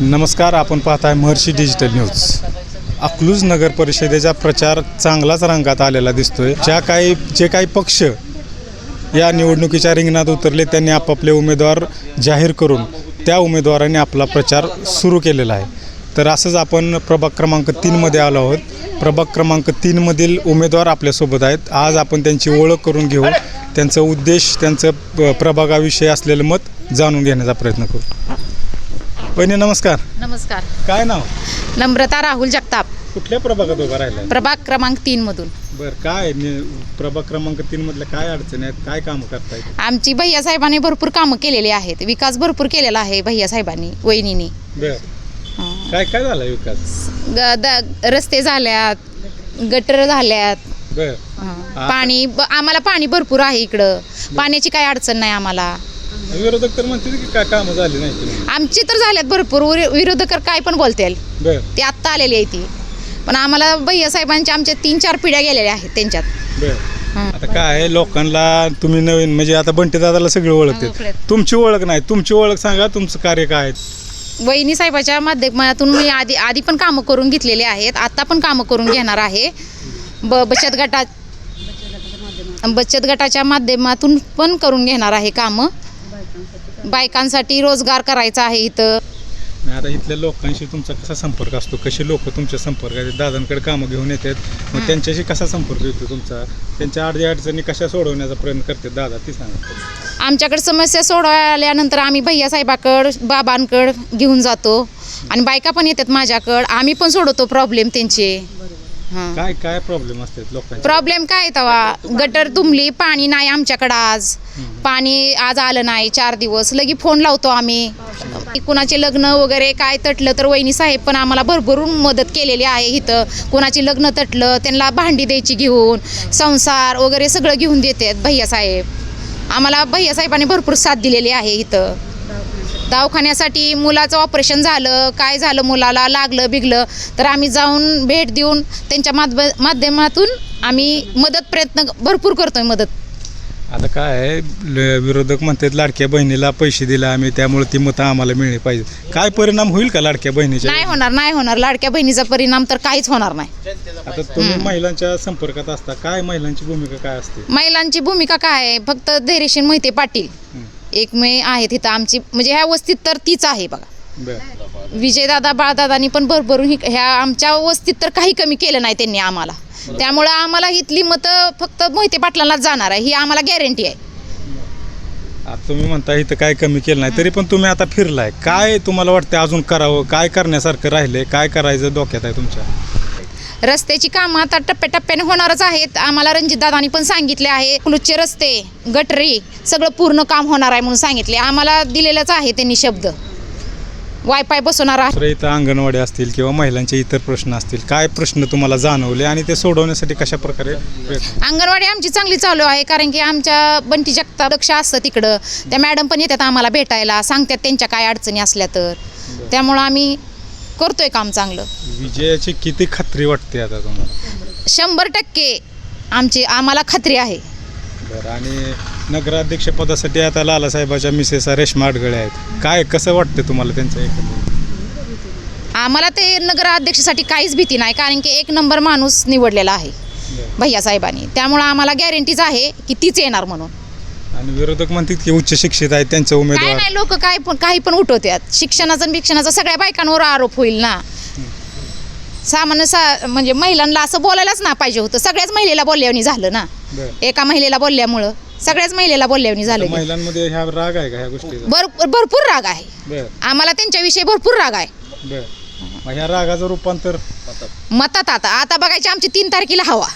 नमस्कार आपण पाहताय महर्षी डिजिटल न्यूज. अकलूज नगर परिषदेचा प्रचार चांगलाच रंगात आलेला दिसतोय. ज्या काही जे काही पक्ष या निवडणुकीच्या रिंगणात उतरले त्यांनी आपापले उमेदवार जाहीर करून त्या उमेदवारांनी आपला प्रचार सुरू केलेला आहे. तर असंच आपण प्रभाग क्रमांक तीनमध्ये आलो आहोत. प्रभाग क्रमांक तीनमधील उमेदवार आपल्यासोबत आहेत. आज आपण त्यांची ओळख करून घेऊ. त्यांचा उद्देश त्यांचं प- प्रभागाविषयी असलेलं मत जाणून घेण्याचा प्रयत्न करू. वहिनी नमस्कार. नमस्कार. काय नाव? नम्रता राहुल जगताप. कुठल्या प्रभागात उभा राहिला? प्रभाग क्रमांक तीन मधून. बर काय नि- प्रभाग क्रमांक तीन मधल्या काय अडचणी आहेत? काय कामं करताय? आमची भैया साहेबांनी भरपूर कामं केलेली आहेत. विकास भरपूर केलेला आहे भैया साहेबांनी वहिनीनी. बर. काय काय झालं विकास? ग- द- रस्ते झाल्यात गटर झाल्यात. बर. पाणी ब- आम्हाला पाणी भरपूर आहे इकडं. पाण्याची काही अडचण नाही आम्हाला. विरोधक तर म्हणते की काय कामं झाली नाही आमची तर झाल्यात भरपूर. विरो- विरोधक काय पण बोलतील. बर. ते आत्ता आलेली आहे ती. पण आम्हाला भैया साहेबांच्या आमच्या तीन चार पिढ्या गेलेल्या आहेत त्यांच्यात. बर. हं. आता काय आहे, लोकांना तुम्ही नवीन म्हणजे आता बंटी दादाला सगळे ओळखलेत. तुमची ओळख नाही. तुमची ओळख सांगा तुमचं कार्य काय आहे? वहिनी साहेबाच्या माध्यमातून मी आधी आधी पण कामं करून घेतलेले आहेत. आता पण कामं करून घेणार आहे. ब बचत गटात बचत गटाच्या माध्यमातून पण करून घेणार आहे कामं. बायकांसाठी रोजगार करायचा आहे इथं. आता इथल्या लोकांशी तुमचा कसा संपर्क असतो? कसे लोक तुमच्या संपर्कात आहेत? दादांकडे कामं घेऊन येतात. मग त्यांच्याशी कसा संपर्क येतो तुमचा? त्यांच्या अडचणी अडचणी कशा सोडवण्याचा प्रयत्न करते दादा? ती सांगा. आमच्याकडे समस्या सोडवल्यानंतर आम्ही भैया साहेबाकडं बाबांकडं घेऊन जातो. आणि बायका पण येतात माझ्याकडं. आम्ही पण सोडवतो प्रॉब्लेम त्यांचे. हां काय काय प्रॉब्लेम असतात लोकांचे? प्रॉब्लेम काय तवा गटर तुंबली पाणी नाही आमच्याकडं आज. पाणी आज आलं नाही चार दिवस. लगी फोन लावतो आम्ही. कुणाचे लग्न वगैरे काय तटलं तर वहिनी साहेब पण आम्हाला भरभरून मदत केलेली आहे इथं. कुणाची लग्न तटलं त्यांना भांडी द्यायची घेऊन संसार वगैरे सगळं घेऊन देतात भैया साहेब. आम्हाला भैया साहेबांनी भरपूर साथ दिलेली आहे इथं. दवाखान्यासाठी मुलाचं ऑपरेशन झालं काय झालं मुलाला लागलं बिगलं तर आम्ही जाऊन भेट देऊन त्यांच्या माध्यम माध्यमातून आम्ही मदत प्रयत्न भरपूर करतोय मदत. आता काय आहे, ल- विरोधक म्हणतात लाडक्या बहिणीला पैसे दिले आम्ही त्यामुळे ती मतं आम्हाला मिळली पाहिजे काय परिणाम होईल का लाडक्या बहिणीच्या? नाही होणार नाही होणार. लाडक्या बहिणीचा परिणाम तर काहीच होणार नाही. आता तुम्ही महिलांच्या संपर्कात असता काय महिलांची भूमिका काय असते? महिलांची भूमिका काय आहे? फक्त धैर्यशील मोहिते पाटील. एक मे आहे तिथं आमची म्हणजे ह्या वस्तीत तर तीच आहे बघा. विजयदादा बाळदादांनी पण भरभरून ही ह्या आमच्या वस्तीत तर काही कमी केलं नाही त्यांनी आम्हाला. त्यामुळं आम्हाला इथली मतं फक्त मोहिते पाटलांनाच जाणार आहे ही आम्हाला गॅरंटी आहे. आता तुम्ही म्हणता इथं काय कमी केलं नाही तरी पण तुम्ही आता फिरलाय. काय तुम्हाला वाटतं अजून करावं काय करण्यासारखं राहिलंय काय करायचं डोक्यात आहे तुमच्या? रस्त्याची कामं आता टप्प्याटप्प्याने होणारच आहेत. आम्हाला रणजितदादांनी पण सांगितले आहे कुलूचे रस्ते गटरी सगळं पूर्ण काम होणार आहे म्हणून सांगितले. आम्हाला दिलेलंच आहे त्यांनी शब्द. वायफाय बसवणार आहे इथं अंगणवाडी असतील किंवा महिलांचे इतर प्रश्न असतील काय प्रश्न तुम्हाला जाणवले आणि ते सोडवण्यासाठी कशा प्रकारे अंगणवाडी आमची चांगली चालू आहे कारण की आमच्या बंटी जगता लक्ष असतं तिकडं. त्या मॅडम पण येतात आम्हाला भेटायला सांगतात त्यांच्या काय अडचणी असल्या तर. त्यामुळं आम्ही करतोय काम चांगलं. विजयाची किती खात्री वाटते आता तुम्हाला? शंभर टक्के आमची आम्हाला खात्री आहे. बरं आणि नगराध्यक्ष पदासाठी आता लालासाहेबाच्या मिसेस रेश्मा अडगळे आहेत. काय कसं वाटतं तुम्हाला त्यांचं एकंदरीत आम्हाला ते नगराध्यक्षासाठी काहीच भीती नाही कारण की एक नंबर माणूस निवडलेला आहे भैया साहेबांनी त्यामुळं आम्हाला गॅरंटीच आहे की तीच येणार म्हणून. आणि विरोधक म्हणतात की उच्च शिक्षित आहेत त्यांचे काय उमेदवार. नाही लोक काय पण काही पण उठवतात शिक्षणाचा आणि बिक्षणाचा सगळ्या बायकांवर आरोप होईल ना. सामान्य सा म्हणजे महिलांना असं बोलायलाच ना पाहिजे होतं. सगळ्याच महिलेला बोलल्यावनी झालं ना. बरं. एका महिलेला बोलल्यामुळं सगळ्याच महिलेला बोलल्यावनी तर झालं की. महिलांमध्ये ह्या राग आहे का ह्या गोष्टीचा? भरपूर राग आहे. बर. आम्हाला त्यांच्याविषयी भरपूर राग आहे. बर. मग ह्या रागाचं रूपांतर. मतात आता. आता बघायची आमची तीन तारखेला हवा.